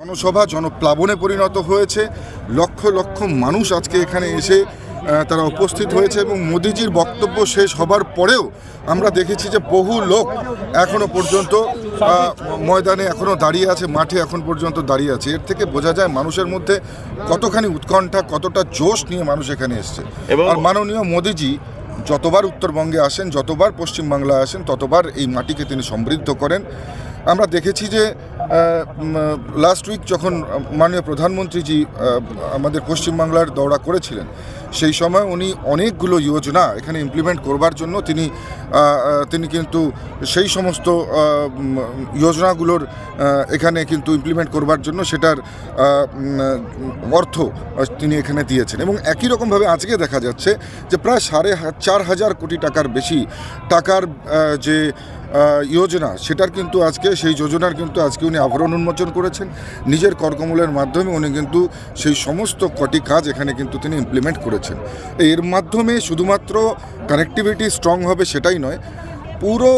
জনসভা জনপ্লাবনে পরিণত হয়েছে। লক্ষ লক্ষ মানুষ আজকে এখানে এসে তারা উপস্থিত হয়েছে এবং মোদিজির বক্তব্য শেষ হবার পরেও আমরা দেখেছি যে বহু লোক এখনও পর্যন্ত ময়দানে এখনও দাঁড়িয়ে আছে মাঠে এখন পর্যন্ত দাঁড়িয়ে আছে। এর থেকে বোঝা যায় মানুষের মধ্যে কতখানি উৎকণ্ঠা কতটা জোশ নিয়ে মানুষ এখানে এসছে। এবং- আর মাননীয় মোদিজি যতবার উত্তরবঙ্গে আসেন যতবার পশ্চিমবাংলায় আসেন ততবার এই মাটিকে তিনি সমৃদ্ধ করেন। আমরা দেখেছি যে লাস্ট উইক যখন মাননীয় প্রধানমন্ত্রীজি আমাদের পশ্চিমবাংলার দৌড়া করেছিলেন, সেই সময় উনি অনেকগুলো যোজনা এখানে ইমপ্লিমেন্ট করবার জন্য তিনি তিনি কিন্তু সেই সমস্ত যোজনাগুলোর এখানে কিন্তু ইমপ্লিমেন্ট করবার জন্য সেটার অর্থ তিনি এখানে দিয়েছেন। এবং একই রকমভাবে আজকে দেখা যাচ্ছে যে প্রায় সাড়ে চার হাজার কোটি টাকার বেশি টাকার যে যোজনা সেটার কিন্তু আজকে, সেই যোজনার কিন্তু আজকে উনি আবরণ উন্মোচন করেছেন। নিজের করকমলের মাধ্যমে উনি কিন্তু সেই সমস্ত কটি কাজ এখানে কিন্তু তিনি ইমপ্লিমেন্ট করেছেন। এর মাধ্যমে শুধুমাত্র কানেক্টিভিটি স্ট্রং হবে সেটাই নয়, পুরো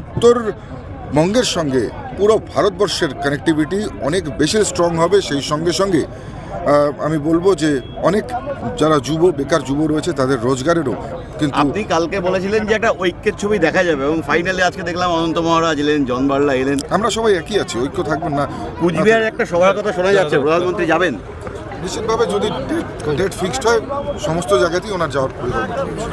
উত্তরবঙ্গের সঙ্গে পুরো ভারতবর্ষের কানেক্টিভিটি অনেক বেশি স্ট্রং হবে সেই সঙ্গে সঙ্গে আমি বলব যে অনেক যারা যুব বেকার যুব রয়েছে তাদের রোজগারেরও কিন্তু আপনি কালকে বলেছিলেন যে একটা ঐক্যের ছবি দেখা যাবে এবং ফাইনালি আজকে দেখলাম অনন্ত মহারাজ এলেন জন বার্লা এলেন। আমরা সবাই একই আছি ঐক্য থাকবেন না। কুচবিহার একটা সভার কথা শোনা যাচ্ছে প্রধানমন্ত্রী যাবেন? নিশ্চিতভাবে যদি ডেট ফিক্সড হয় সমস্ত জায়গাতেই ওনার যাওয়ার পরিকল্পনা রয়েছে।